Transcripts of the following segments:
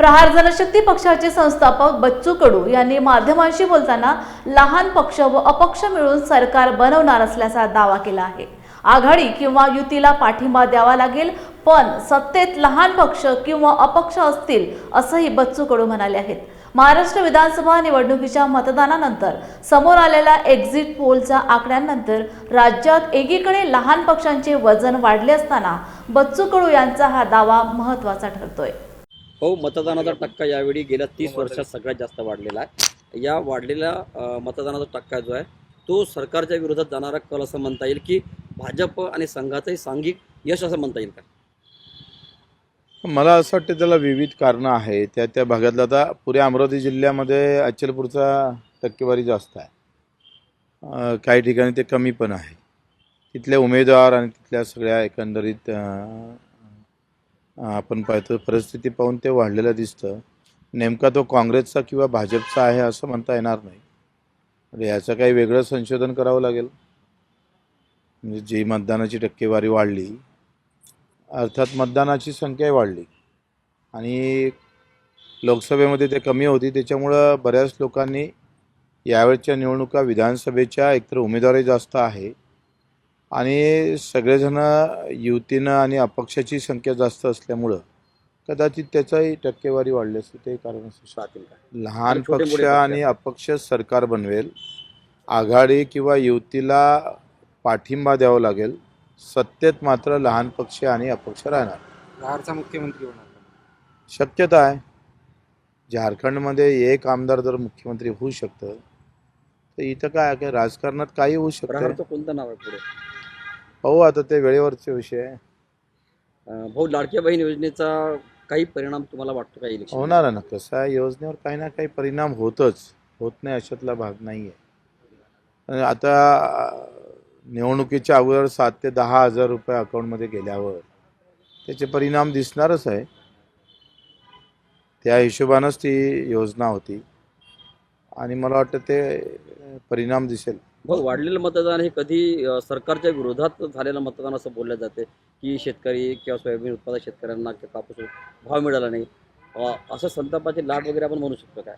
प्रहार जनशक्ती पक्षाचे संस्थापक बच्चू कडू यांनी माध्यमांशी बोलताना लहान पक्ष व अपक्ष मिळून सरकार बनवणार असल्याचा दावा केला आहे. आघाडी किंवा युतीला पाठिंबा द्यावा लागेल पण सत्तेत लहान पक्ष किंवा अपक्ष असतील असंही बच्चू कडू म्हणाले आहेत. महाराष्ट्र विधानसभा निवडणुकीच्या मतदानानंतर समोर आलेल्या एक्झिट पोलच्या आकड्यांनंतर राज्यात एकीकडे लहान पक्षांचे वजन वाढले असताना बच्चू कडू यांचा हा दावा महत्त्वाचा ठरतोय. हो मतदानाचा टक्का यावेळी गेल्या तीस वर्षात सगळ्यात जास्त वाढलेला आहे. या वाढलेल्या मतदानाचा टक्का जो आहे तो सरकारच्या विरोधात जाणारा कल असं म्हणता येईल की भाजप आणि संघाचंही सांघिक यश असं म्हणता येईल का? मला असं वाटतं त्याला विविध कारणं आहे त्या त्या भागातलं आता पुऱ्या अमरावती जिल्ह्यामध्ये अचलपूरचा टक्केवारी जास्त आहे. काही ठिकाणी ते कमी पण आहे. तिथले उमेदवार आणि तिथल्या सगळ्या एकंदरीत आपण पाहतो परिस्थिती पाहून ते वाढलेलं दिसतं. नेमका तो काँग्रेसचा किंवा भाजपचा आहे असं म्हणता येणार नाही. म्हणजे याचं काही वेगळं संशोधन करावं लागेल. म्हणजे जी मतदानाची टक्केवारी वाढली अर्थात मतदानाची संख्याही वाढली. आणि लोकसभेमध्ये ते कमी होती त्याच्यामुळं बऱ्याच लोकांनी यावेळच्या निवडणुका विधानसभेच्या एकतर उमेदवारी जास्त आहे आणि सगळेजण युतीनं आणि अपक्षाची संख्या जास्त असल्यामुळं कदाचित त्याचाही टक्केवारी वाढली असते ते कारण असू लहान पक्ष. आणि अपक्ष सरकार बनवेल आघाडी किंवा युतीला पाठिंबा द्यावा लागेल सत्तेत मात्र लहान पक्ष आणि अपक्ष राहणार. बिहारचा मुख्यमंत्री होणार शक्यता आहे. झारखंडमध्ये एक आमदार जर मुख्यमंत्री होऊ शकतं तर इथं काय राजकारणात काही होऊ शकतं. कोणतं नाव आहे पुढे? हो आता ते वेळेवरचे विषय. आहे अ, भाऊ लाडक्या बहीण योजनेचा काही परिणाम तुम्हाला वाटतो का इलेक्शन होणार आहे ना. कसं आहे योजनेवर काही ना काही परिणाम होतच. होत नाही अशातला भाग नाही आहे आता अं, निवडणुकीच्या अगोदर सात ते दहा हजार रुपये अकाउंटमध्ये गेल्यावर त्याचे परिणाम दिसणारच आहे. त्या हिशोबानंच ती योजना होती. आणि मला वाटतं ते अं, परिणाम दिसेल. भाऊ वाढलेलं मतदान हे कधी अ, सरकारच्या विरोधात झालेलं मतदान असं बोललं जाते की शेतकरी किंवा सोयाबीन उत्पादक शेतकऱ्यांना किंवा कापूस भाव मिळाला नाही. अ, असं संतापाची लाट वगैरे आपण म्हणू शकतो काय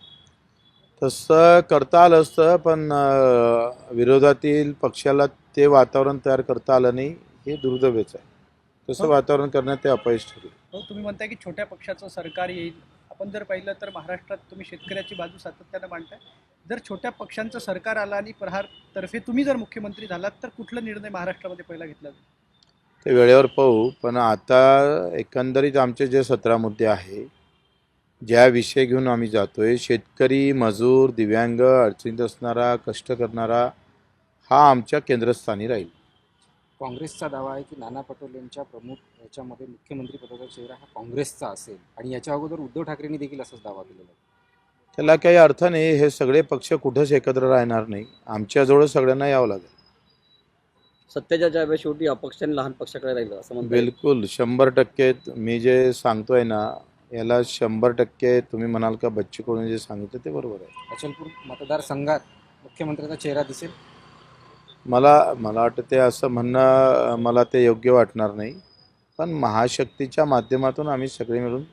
तसं करता आलं असतं पण अं, विरोधातील पक्षाला ते वातावरण तयार करता आलं नाही हे दुर्दैवच आहे. तसं. वातावरण करण्यात ते अपयश ठरले. हो तुम्ही म्हणताय की छोट्या पक्षाचं सरकार येईल. आपण जर पाहिलं तर महाराष्ट्रात तुम्ही शेतकऱ्याची बाजू सातत्यानं मांडताय. जर छोट्या पक्षांचं सरकार आलं आणि प्रहार तर्फे तुम्ही जर मुख्यमंत्री झालात तर कुठला निर्णय महाराष्ट्रामध्ये पहिला घेतला जाईल? ते वेळेवर पाहू पण आता एकंदरीत आमचे जे सतरा मुद्दे आहे ज्या विषय घेऊन आम्ही जातोय शेतकरी मजूर दिव्यांग अडचणीत असणारा कष्ट करणारा हा आमच्या केंद्रस्थानी राहील. काँग्रेसचा दावा आहे की नाना पटोले यांच्या प्रमुख याच्यामध्ये मुख्यमंत्री पदाचा चेहरा हा काँग्रेसचा असेल आणि याच्या अगोदर उद्धव ठाकरेंनी देखील असाच दावा केलेला आहे. त्याला काही अर्थ नाही हे सगळे पक्ष कुठंच एकत्र राहणार नाही. आमच्याजवळ सगळ्यांना यावं लागेल. सत्तेच्या ज्या वेळेस शेवटी अपक्ष आणि लहान पक्षाकडे राहिलं असं म्हणता. बिलकुल शंभर टक्के मी जे सांगतोय ना याला शंभर टक्के तुम्ही म्हणाल का बच्चू कडून जे सांगितलं ते बरोबर आहे. अचलपूर मतदारसंघात मुख्यमंत्र्याचा चेहरा दिसेल? मला मला वाटतं ते असं म्हणणं मला ते योग्य वाटणार नाही. पण महाशक्तीच्या माध्यमातून आम्ही सगळे मिळून